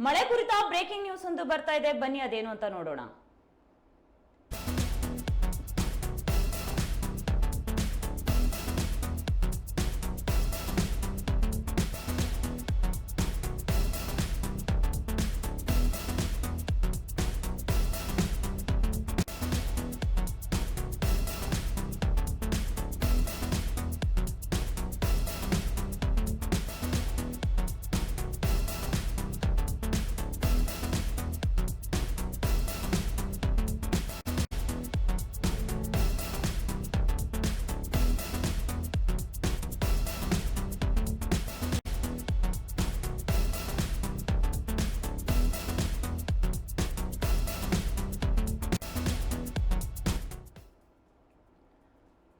ಮಳೆ ಕುರಿತ breaking news ಒಂದು ಬರ್ತಾ ಇದೆ. ಬನ್ನಿ ಅದೇನು ಅಂತ ನೋಡೋಣ.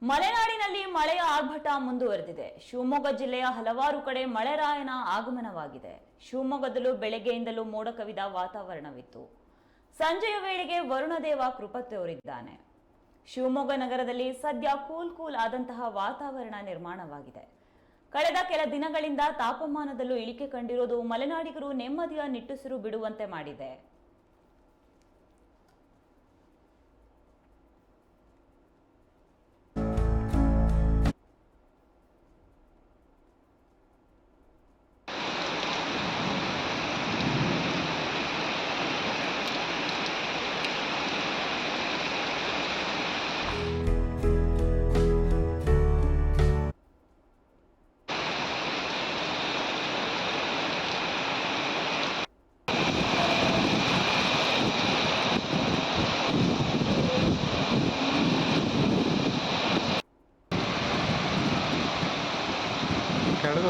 ಮಲೆನಾಡಿನಲ್ಲಿ ಮಳೆಯ ಆರ್ಭಟ ಮುಂದುವರೆದಿದೆ. ಶಿವಮೊಗ್ಗ ಜಿಲ್ಲೆಯ ಹಲವಾರು ಕಡೆ ಮಳೆರಾಯನ ಆಗಮನವಾಗಿದೆ. ಶಿವಮೊಗ್ಗದಲ್ಲೂ ಬೆಳಗ್ಗೆಯಿಂದಲೂ ಮೋಡ ಕವಿದ ವಾತಾವರಣವಿತ್ತು. ಸಂಜೆಯ ವೇಳೆಗೆ ವರುಣದೇವ ಕೃಪ ತೋರಿದ್ದಾನೆ. ಶಿವಮೊಗ್ಗ ನಗರದಲ್ಲಿ ಸದ್ಯ ಕೂಲ್ ಕೂಲ್ ಆದಂತಹ ವಾತಾವರಣ ನಿರ್ಮಾಣವಾಗಿದೆ. ಕಳೆದ ಕೆಲ ದಿನಗಳಿಂದ ತಾಪಮಾನದಲ್ಲೂ ಇಳಿಕೆ ಕಂಡಿರುವುದು ಮಲೆನಾಡಿಗರು ನೆಮ್ಮದಿಯ ನಿಟ್ಟುಸಿರು ಬಿಡುವಂತೆ ಮಾಡಿದೆ. ಕೆಳಗೆ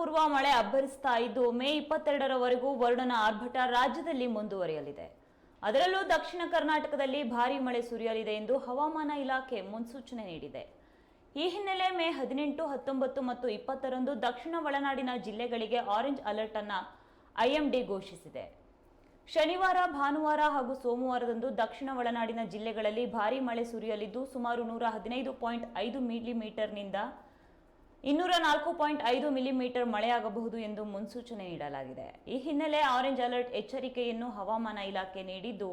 ಪೂರ್ವ ಮಳೆ ಅಬ್ಬರಿಸ್ತಾ ಇದ್ದು ಮೇ ಇಪ್ಪತ್ತೆರಡರವರೆಗೂ ವರುಣನ ಆರ್ಭಟ ರಾಜ್ಯದಲ್ಲಿ ಮುಂದುವರಿಯಲಿದೆ. ಅದರಲ್ಲೂ ದಕ್ಷಿಣ ಕರ್ನಾಟಕದಲ್ಲಿ ಭಾರಿ ಮಳೆ ಸುರಿಯಲಿದೆ ಎಂದು ಹವಾಮಾನ ಇಲಾಖೆ ಮುನ್ಸೂಚನೆ ನೀಡಿದೆ. ಈ ಹಿನ್ನೆಲೆ ಮೇ ಹದಿನೆಂಟು, ಹತ್ತೊಂಬತ್ತು ಮತ್ತು ಇಪ್ಪತ್ತರಂದು ದಕ್ಷಿಣ ಒಳನಾಡಿನ ಜಿಲ್ಲೆಗಳಿಗೆ ಆರೆಂಜ್ ಅಲರ್ಟ್ ಅನ್ನ ಐಎಂಡಿ ಘೋಷಿಸಿದೆ. ಶನಿವಾರ, ಭಾನುವಾರ ಹಾಗೂ ಸೋಮವಾರದಂದು ದಕ್ಷಿಣ ಒಳನಾಡಿನ ಜಿಲ್ಲೆಗಳಲ್ಲಿ ಭಾರೀ ಮಳೆ ಸುರಿಯಲಿದ್ದು ಸುಮಾರು ನೂರ ಹದಿನೈದು ಪಾಯಿಂಟ್ ಐದು ಮಿಲಿಮೀಟರ್ನಿಂದ ಇನ್ನೂರ ನಾಲ್ಕು ಪಾಯಿಂಟ್ ಐದು ಮಿಲಿಮೀಟರ್ ಮಳೆಯಾಗಬಹುದು ಎಂದು ಮುನ್ಸೂಚನೆ ನೀಡಲಾಗಿದೆ. ಈ ಹಿನ್ನೆಲೆ ಆರೆಂಜ್ ಅಲರ್ಟ್ ಎಚ್ಚರಿಕೆಯನ್ನು ಹವಾಮಾನ ಇಲಾಖೆ ನೀಡಿದ್ದು,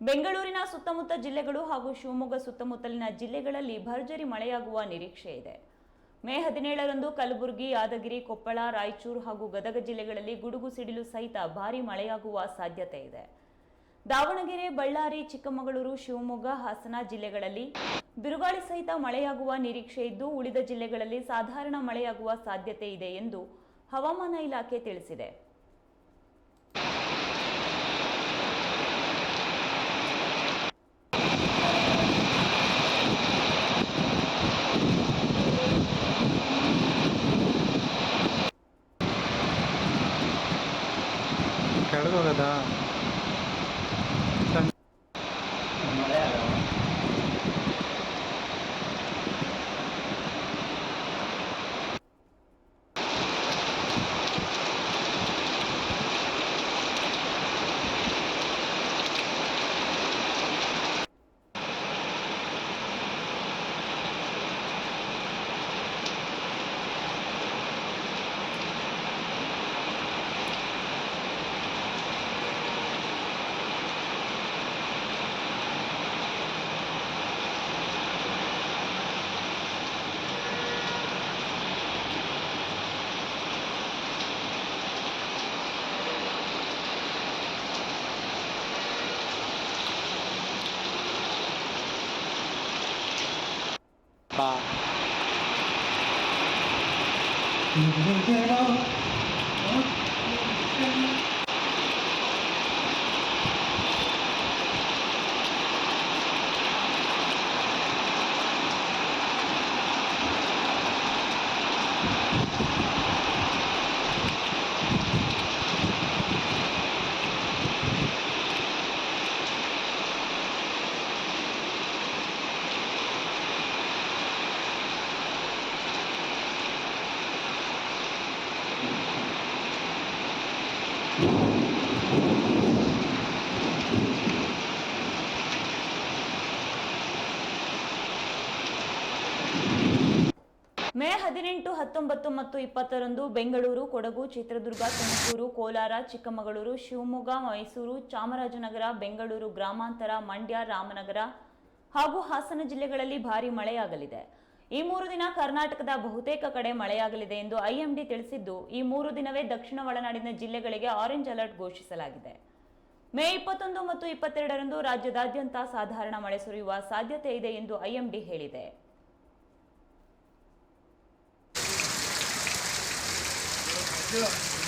ಬೆಂಗಳೂರಿನ ಸುತ್ತಮುತ್ತ ಜಿಲ್ಲೆಗಳು ಹಾಗೂ ಶಿವಮೊಗ್ಗ ಸುತ್ತಮುತ್ತಲಿನ ಜಿಲ್ಲೆಗಳಲ್ಲಿ ಭರ್ಜರಿ ಮಳೆಯಾಗುವ ನಿರೀಕ್ಷೆ ಇದೆ. ಮೇ ಹದಿನೇಳರಂದು ಕಲಬುರಗಿ, ಯಾದಗಿರಿ, ಕೊಪ್ಪಳ, ರಾಯಚೂರು ಹಾಗೂ ಗದಗ ಜಿಲ್ಲೆಗಳಲ್ಲಿ ಗುಡುಗು ಸಿಡಿಲು ಸಹಿತ ಭಾರಿ ಮಳೆಯಾಗುವ ಸಾಧ್ಯತೆ ಇದೆ. ದಾವಣಗೆರೆ, ಬಳ್ಳಾರಿ, ಚಿಕ್ಕಮಗಳೂರು, ಶಿವಮೊಗ್ಗ, ಹಾಸನ ಜಿಲ್ಲೆಗಳಲ್ಲಿ ಬಿರುಗಾಳಿ ಸಹಿತ ಮಳೆಯಾಗುವ ನಿರೀಕ್ಷೆ ಇದ್ದು ಉಳಿದ ಜಿಲ್ಲೆಗಳಲ್ಲಿ ಸಾಧಾರಣ ಮಳೆಯಾಗುವ ಸಾಧ್ಯತೆ ಇದೆ ಎಂದು ಹವಾಮಾನ ಇಲಾಖೆ ತಿಳಿಸಿದೆ. 그대로 ಮೇ ಹದಿನೆಂಟು, ಹತ್ತೊಂಬತ್ತು ಮತ್ತು ಇಪ್ಪತ್ತರಂದು ಬೆಂಗಳೂರು, ಕೊಡಗು, ಚಿತ್ರದುರ್ಗ, ತುಮಕೂರು, ಕೋಲಾರ, ಚಿಕ್ಕಮಗಳೂರು, ಶಿವಮೊಗ್ಗ, ಮೈಸೂರು, ಚಾಮರಾಜನಗರ, ಬೆಂಗಳೂರು ಗ್ರಾಮಾಂತರ, ಮಂಡ್ಯ, ರಾಮನಗರ ಹಾಗೂ ಹಾಸನ ಜಿಲ್ಲೆಗಳಲ್ಲಿ ಭಾರಿ ಮಳೆಯಾಗಲಿದೆ. ಈ ಮೂರು ದಿನ ಕರ್ನಾಟಕದ ಬಹುತೇಕ ಕಡೆ ಮಳೆಯಾಗಲಿದೆ ಎಂದು ಐಎಂಡಿ ತಿಳಿಸಿದ್ದು, ಈ ಮೂರು ದಿನವೇ ದಕ್ಷಿಣ ಒಳನಾಡಿನ ಜಿಲ್ಲೆಗಳಿಗೆ ಆರೆಂಜ್ ಅಲರ್ಟ್ ಘೋಷಿಸಲಾಗಿದೆ. ಮೇ ಇಪ್ಪತ್ತೊಂದು ಮತ್ತು ಇಪ್ಪತ್ತೆರಡರಂದು ರಾಜ್ಯದಾದ್ಯಂತ ಸಾಧಾರಣ ಮಳೆ ಸುರಿಯುವ ಸಾಧ್ಯತೆ ಇದೆ ಎಂದು ಐಎಂಡಿ ಹೇಳಿದೆ. 对吧。